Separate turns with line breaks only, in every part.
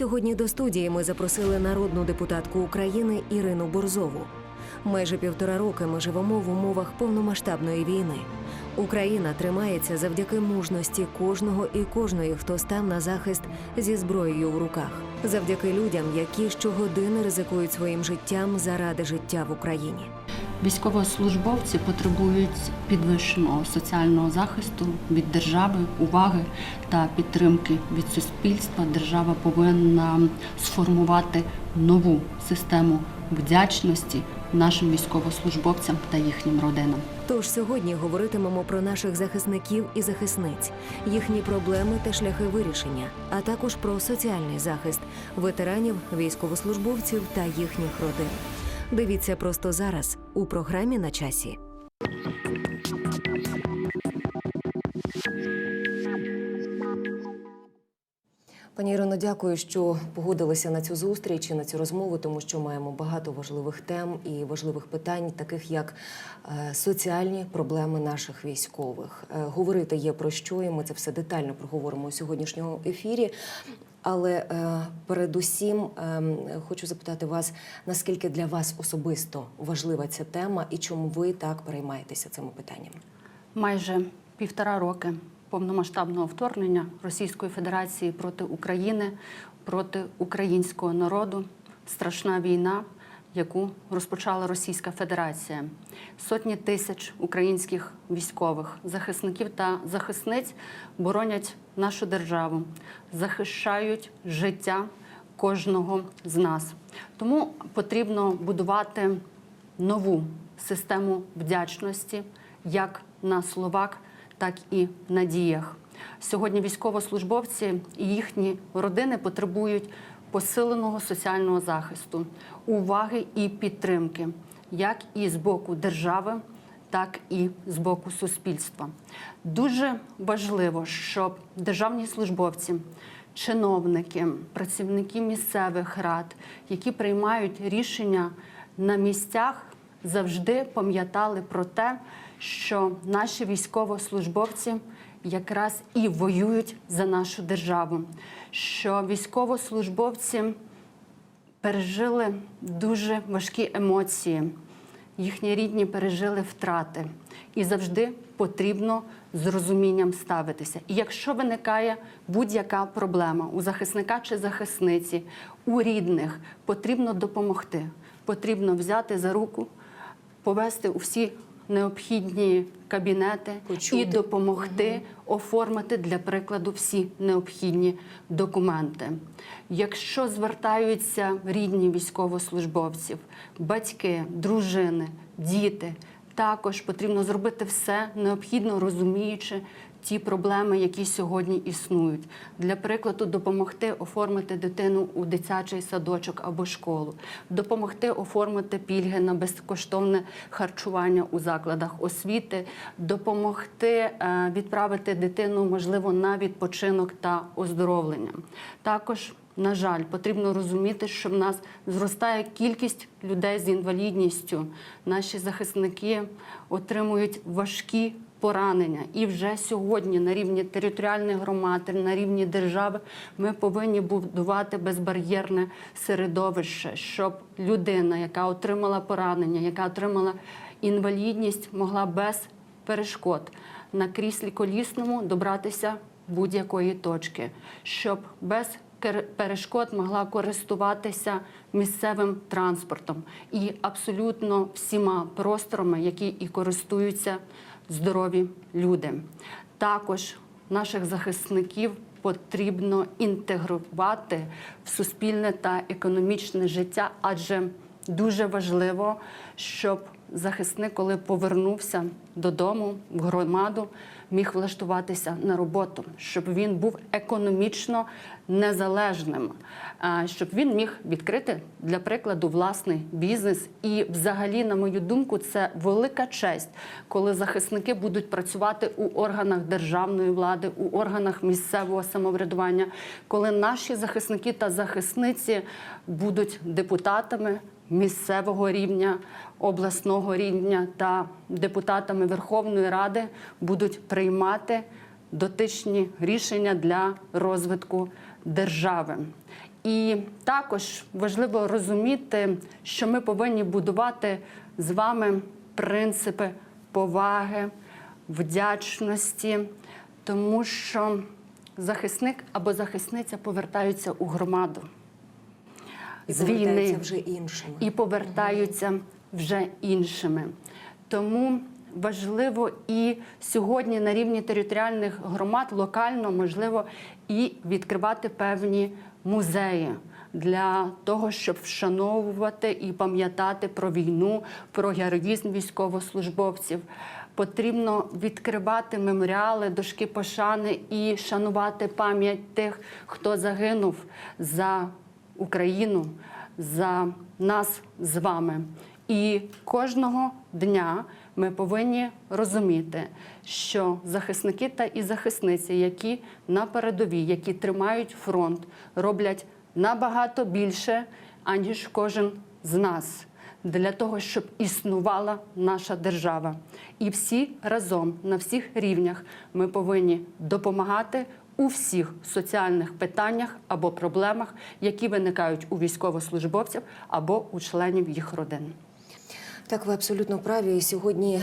Сьогодні до студії ми запросили народну депутатку України Ірину Борзову. Майже півтора роки ми живемо в умовах повномасштабної війни. Україна тримається завдяки мужності кожного і кожної, хто став на захист зі зброєю в руках, завдяки людям, які щогодини ризикують своїм життям заради життя в Україні.
Військовослужбовці потребують підвищеного соціального захисту від держави, уваги та підтримки від суспільства. Держава повинна сформувати нову систему вдячності нашим військовослужбовцям та їхнім родинам.
Тож сьогодні говоритимемо про наших захисників і захисниць, їхні проблеми та шляхи вирішення, а також про соціальний захист ветеранів, військовослужбовців та їхніх родин. Дивіться просто зараз у програмі на часі. Пані Ірино, дякую, що погодилися на цю зустріч і на цю розмову, тому що маємо багато важливих тем і важливих питань, таких як е, соціальні проблеми наших військових. Е, Говорити є про що, і ми це все детально проговоримо у сьогоднішньому ефірі. Але е, передусім е, хочу запитати вас, наскільки для вас особисто важлива ця тема і чому ви так переймаєтеся цими питаннями?
Майже півтора роки повномасштабного вторгнення Російської Федерації проти України, проти українського народу, страшна війна, яку розпочала Російська Федерація. Сотні тисяч українських військових захисників та захисниць боронять нашу державу, захищають життя кожного з нас. Тому потрібно будувати нову систему вдячності як на словах, так і на діях. Сьогодні військовослужбовці і їхні родини потребують посиленого соціального захисту, уваги і підтримки, як і з боку держави, так і з боку суспільства. Дуже важливо, щоб державні службовці, чиновники, працівники місцевих рад, які приймають рішення на місцях, завжди пам'ятали про те, що наші військовослужбовці якраз і воюють за нашу державу, що військовослужбовці пережили дуже важкі емоції. Їхні рідні пережили втрати, і завжди потрібно з розумінням ставитися. І якщо виникає будь-яка проблема у захисника чи захисниці, у рідних, потрібно допомогти. Потрібно взяти за руку, повести у всі необхідні кабінети
Почути.
і допомогти оформити для прикладу всі необхідні документи. Якщо звертаються рідні військовослужбовців, батьки, дружини, діти, також потрібно зробити все необхідно, розуміючи ті проблеми, які сьогодні існують. Для прикладу, допомогти оформити дитину у дитячий садочок або школу, допомогти оформити пільги на безкоштовне харчування у закладах освіти, допомогти е, відправити дитину, можливо, на відпочинок та оздоровлення. Також на жаль, потрібно розуміти, що в нас зростає кількість людей з інвалідністю. Наші захисники отримують важкі поранення. І вже сьогодні на рівні територіальних громад, на рівні держави ми повинні будувати безбар'єрне середовище, щоб людина, яка отримала поранення, яка отримала інвалідність, могла без перешкод на кріслі колісному добратися будь-якої точки, щоб без перешкод могла користуватися місцевим транспортом і абсолютно всіма просторами, які і користуються здорові люди. Також наших захисників потрібно інтегрувати в суспільне та економічне життя, адже дуже важливо, щоб захисник, коли повернувся додому в громаду, міг влаштуватися на роботу, щоб він був економічно незалежним, а, щоб він міг відкрити для прикладу власний бізнес. І, взагалі, на мою думку, це велика честь, коли захисники будуть працювати у органах державної влади, у органах місцевого самоврядування, коли наші захисники та захисниці будуть депутатами місцевого рівня, обласного рівня та депутатами Верховної Ради будуть приймати дотичні рішення для розвитку держави. І також важливо розуміти, що ми повинні будувати з вами принципи поваги, вдячності, тому що захисник або захисниця повертаються у громаду з війни
вже іншими.
і повертаються вже іншими. Тому важливо і сьогодні на рівні територіальних громад локально можливо і відкривати певні музеї. Для того щоб вшановувати і пам'ятати про війну, про героїзм військовослужбовців, потрібно відкривати меморіали, дошки пошани і шанувати пам'ять тих, хто загинув за Україну, за нас з вами. І кожного дня ми повинні розуміти, що захисники та і захисниці, які на передовій, які тримають фронт, роблять набагато більше, аніж кожен з нас. Для того щоб існувала наша держава, і всі разом на всіх рівнях ми повинні допомагати у всіх соціальних питаннях або проблемах, які виникають у військовослужбовців або у членів їх родин.
Так, ви абсолютно праві. Сьогодні е,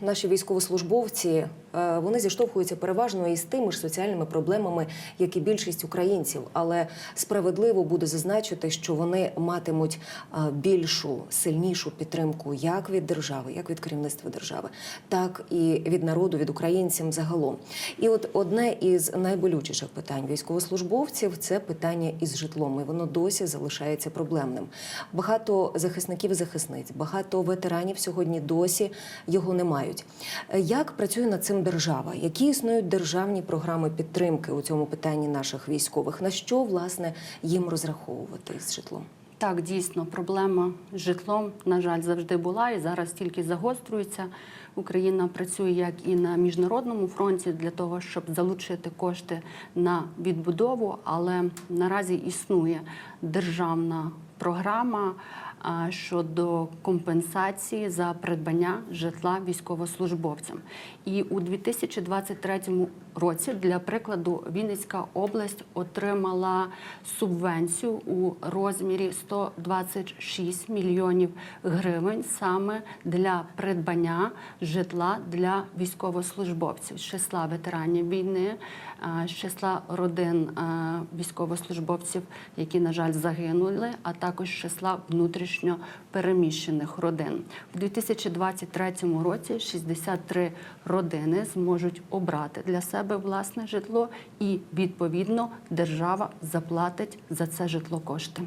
наші військовослужбовці вони зіштовхуються переважно із тими ж соціальними проблемами, як і більшість українців. Але справедливо буде зазначити, що вони матимуть е, більшу, сильнішу підтримку як від держави, як від керівництва держави, так і від народу, від українців загалом. І от одне із найболючіших питань військовослужбовців це питання із житлом. І воно досі залишається проблемним. Багато захисників і захисниць, багато ветеранів сьогодні досі його не мають. Е, Як працює над цим держава? Які існують державні програми підтримки у цьому питанні наших військових? На що власне їм розраховувати з житлом?
Так, дійсно, проблема з житлом, на жаль, завжди була і зараз тільки загострюється. Україна працює як і на міжнародному фронті для того, щоб залучити кошти на відбудову, але наразі існує державна програма щодо компенсації за придбання житла військовослужбовцям. І у 2023 році, для прикладу, Вінницька область отримала субвенцію у розмірі 126 мільйонів гривень саме для придбання житла для військовослужбовців з числа ветеранів війни, з числа родин військовослужбовців, які, на жаль, загинули, а також з числа внутрішньо переміщених родин. У 2023 році 63 родини зможуть обрати для себе власне житло, і відповідно держава заплатить за це житло кошти.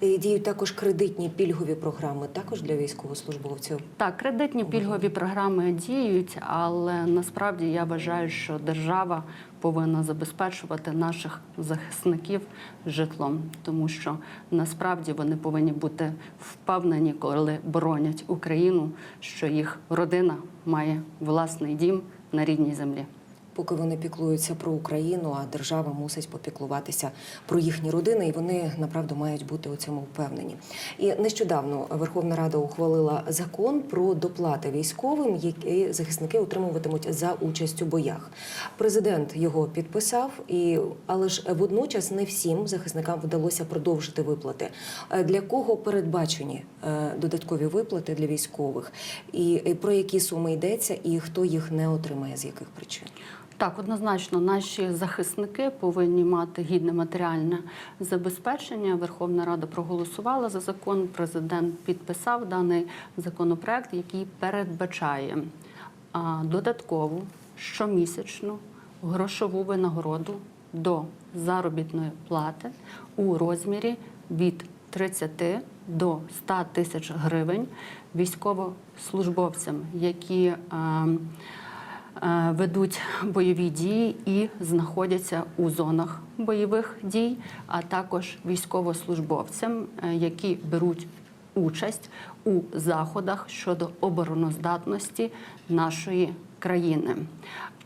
Діють також кредитні пільгові програми, також для військовослужбовців.
Так, кредитні пільгові програми діють, але насправді я вважаю, що держава повинна забезпечувати наших захисників житлом, тому що насправді вони повинні бути впевнені, коли боронять Україну, що їх родина має власний дім на рідній землі.
Поки вони піклуються про Україну, а держава мусить попіклуватися про їхні родини, і вони направду мають бути у цьому впевнені. І нещодавно Верховна Рада ухвалила закон про доплати військовим, які захисники отримуватимуть за участь у боях. Президент його підписав, і але ж водночас не всім захисникам вдалося продовжити виплати. Е, Для кого передбачені е, додаткові виплати для військових, і і про які суми йдеться, і хто їх не отримає, з яких причин?
Так, однозначно, наші захисники повинні мати гідне матеріальне забезпечення. Верховна Рада проголосувала за закон. Президент підписав даний законопроект, який передбачає додаткову щомісячну грошову винагороду до заробітної плати у розмірі від 30 до 100 тисяч гривень військовослужбовцям, які а, е, ведуть бойові дії і знаходяться у зонах бойових дій, а також військовослужбовцям, е, які беруть участь у заходах щодо обороноздатності нашої країни.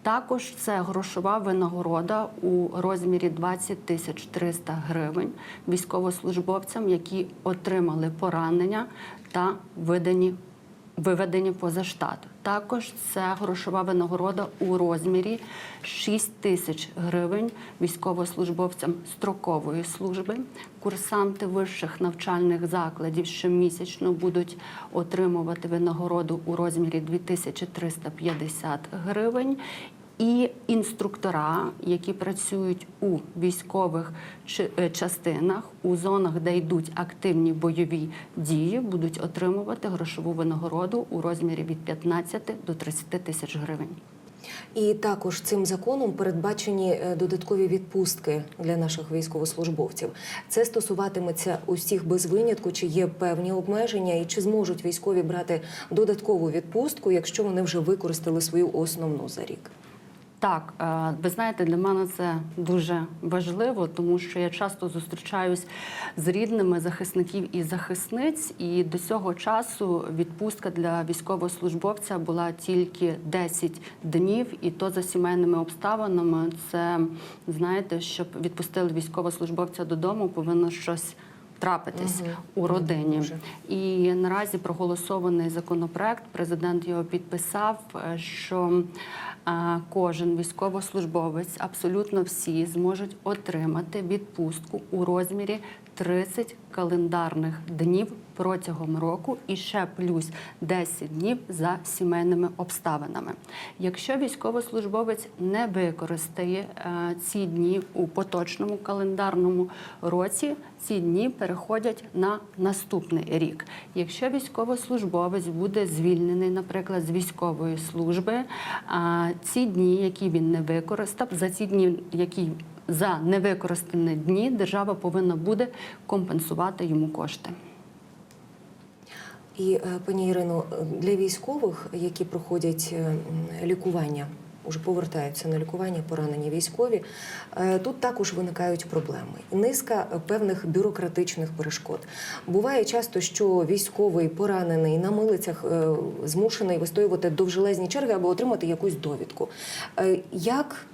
Також це грошова винагорода у розмірі 20 тисяч 300 гривень військовослужбовцям, які отримали поранення та видані виведені поза штат. Також це грошова винагорода у розмірі 6 тисяч гривень військовослужбовцям строкової служби. Курсанти вищих навчальних закладів щомісячно будуть отримувати винагороду у розмірі 2350 гривень. І інструктора, які працюють у військових е, частинах, у зонах, де йдуть активні бойові дії, будуть отримувати грошову винагороду у розмірі від 15 до 30 тисяч гривень.
І також цим законом передбачені е, додаткові відпустки для наших військовослужбовців. Це стосуватиметься усіх без винятку, чи є певні обмеження, і чи зможуть військові брати додаткову відпустку, якщо вони вже використали свою основну за рік.
Так, е, ви знаєте, для мене це дуже важливо, тому що я часто зустрічаюсь з рідними захисників і захисниць, і до цього часу відпустка для військовослужбовця була тільки 10 днів, і то за сімейними обставинами. Це знаєте, щоб відпустили військовослужбовця додому, повинно щось. Трапитись
угу.
у родині,
Дуже.
і наразі проголосований законопроект. Президент його підписав, е, що е, кожен військовослужбовець, абсолютно всі, зможуть отримати відпустку у розмірі 30 календарних днів протягом року і ще плюс 10 днів за сімейними обставинами. Якщо військовослужбовець не використає е, ці дні у поточному календарному році, ці дні переходять на наступний рік. Якщо військовослужбовець буде звільнений, наприклад, з військової служби, ці дні, які він не використав, за ці дні, які за невикористані дні держава повинна буде компенсувати йому кошти.
І е, пані Ірино, е, для військових, які проходять е, лікування, уже повертаються на лікування, поранені військові, тут також виникають проблеми. Низка певних бюрократичних перешкод. Буває часто, що військовий поранений на милицях змушений вистоювати довжелезні черги або отримати якусь довідку. Як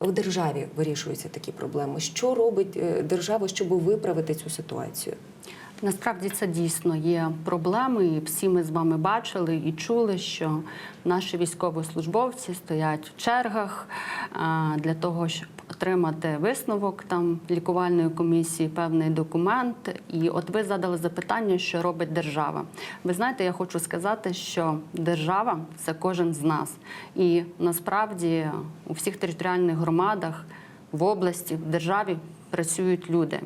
в державі вирішуються такі проблеми? Що робить держава, щоб виправити цю ситуацію?
Насправді це дійсно є проблеми. І всі ми з вами бачили і чули, що наші військовослужбовці стоять в чергах для того, щоб отримати висновок там лікувальної комісії, певний документ. І от ви задали запитання, що робить держава. Ви знаєте, я хочу сказати, що держава це кожен з нас. І насправді у всіх територіальних громадах в області, в державі працюють люди.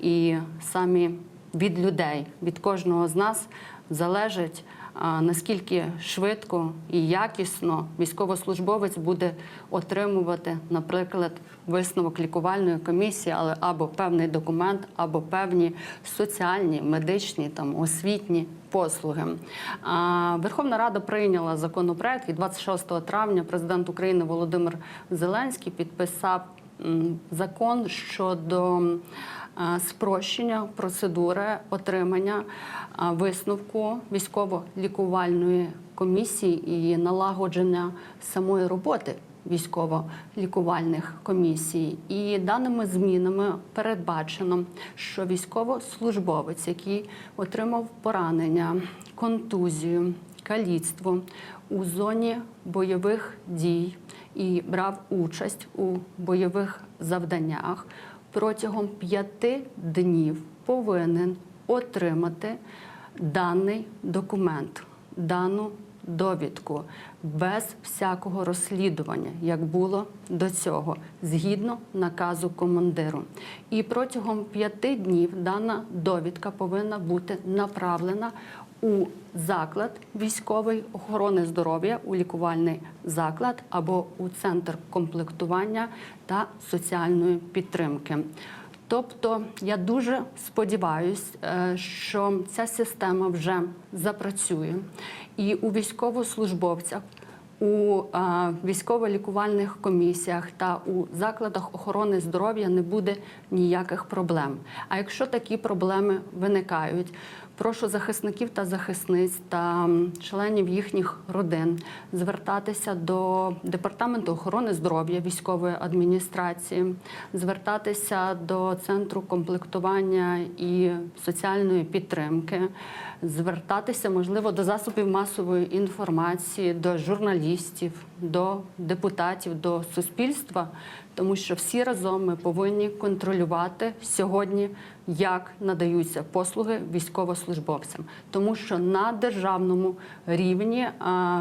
І самі від людей, від кожного з нас залежить, наскільки швидко і якісно військовослужбовець буде отримувати, наприклад, висновок лікувальної комісії, але або певний документ, або певні соціальні, медичні, там освітні послуги. Верховна Рада прийняла законопроект і 26 травня президент України Володимир Зеленський підписав закон щодо е, спрощення процедури отримання е, висновку військово-лікувальної комісії і налагодження самої роботи військово-лікувальних комісій. І даними змінами передбачено, що військовослужбовець, який отримав поранення, контузію, каліцтво у зоні бойових дій і брав участь у бойових завданнях, протягом п'яти днів повинен отримати даний документ, дану довідку без всякого розслідування, як було до цього, згідно наказу командиру. І протягом п'яти днів дана довідка повинна бути направлена у заклад військової охорони здоров'я, у лікувальний заклад або у центр комплектування та соціальної підтримки. Тобто я дуже сподіваюся, що ця система вже запрацює, і у військовослужбовцях у військово-лікувальних комісіях та у закладах охорони здоров'я не буде ніяких проблем. А якщо такі проблеми виникають, прошу захисників та захисниць та членів їхніх родин звертатися до департаменту охорони здоров'я військової адміністрації, звертатися до центру комплектування і соціальної підтримки, звертатися, можливо, до засобів масової інформації, до журналістів, до депутатів, до суспільства, тому що всі разом ми повинні контролювати сьогодні, як надаються послуги військовослужбовцям, тому що на державному рівні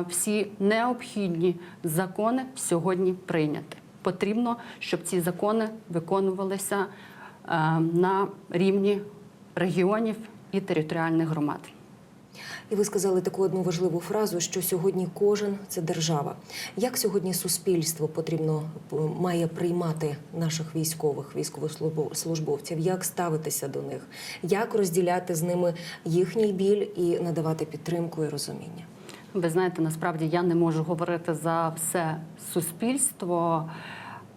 всі необхідні закони сьогодні прийняті. Потрібно, щоб ці закони виконувалися на рівні регіонів і територіальних громад.
І ви сказали таку одну важливу фразу, що сьогодні кожен це держава. Як сьогодні суспільство потрібно має приймати наших військових, військовослужбовців? Як ставитися до них? Як розділяти з ними їхній біль і надавати підтримку і розуміння?
Ви знаєте, насправді я не можу говорити за все суспільство,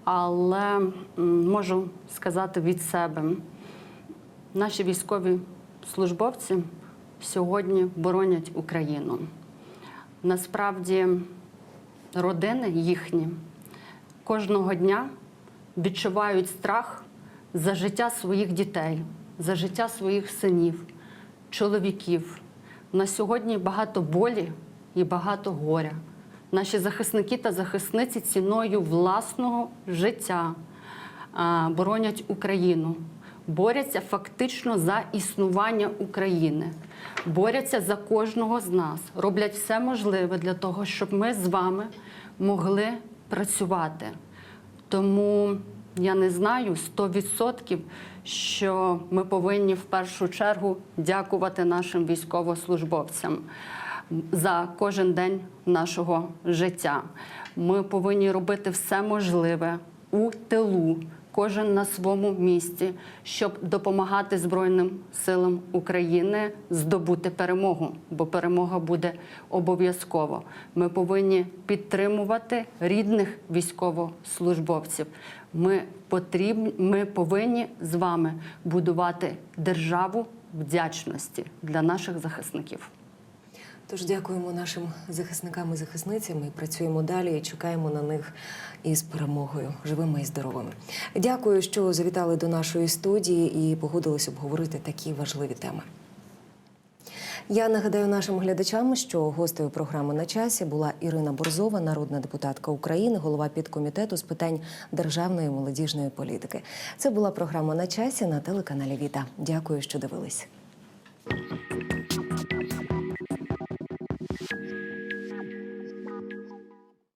але можу сказати від себе, наші військові службовці сьогодні боронять Україну. Насправді, родини їхні кожного дня відчувають страх за життя своїх дітей, за життя своїх синів, чоловіків. На сьогодні багато болі і багато горя. Наші захисники та захисниці ціною власного життя боронять Україну, борються фактично за існування України, борються за кожного з нас, роблять все можливе для того, щоб ми з вами могли працювати. Тому я не знаю 100%, що ми повинні в першу чергу дякувати нашим військовослужбовцям за кожен день нашого життя. Ми повинні робити все можливе у тилу, кожен на своєму місці, щоб допомагати Збройним силам України здобути перемогу, бо перемога буде обов'язково. Ми повинні підтримувати рідних військовослужбовців. Ми потрібні, ми повинні з вами будувати державу вдячності для наших захисників.
Тож дякуємо нашим захисникам і захисницям. і Працюємо далі і чекаємо на них із перемогою, живими і здоровими. Дякую, що завітали до нашої студії і погодились обговорити такі важливі теми. Я нагадаю нашим глядачам, що гостею програми на часі була Ірина Борзова, народна депутатка України, голова підкомітету з питань державної молодіжної політики. Це була програма на часі на телеканалі Віта. Дякую, що дивились.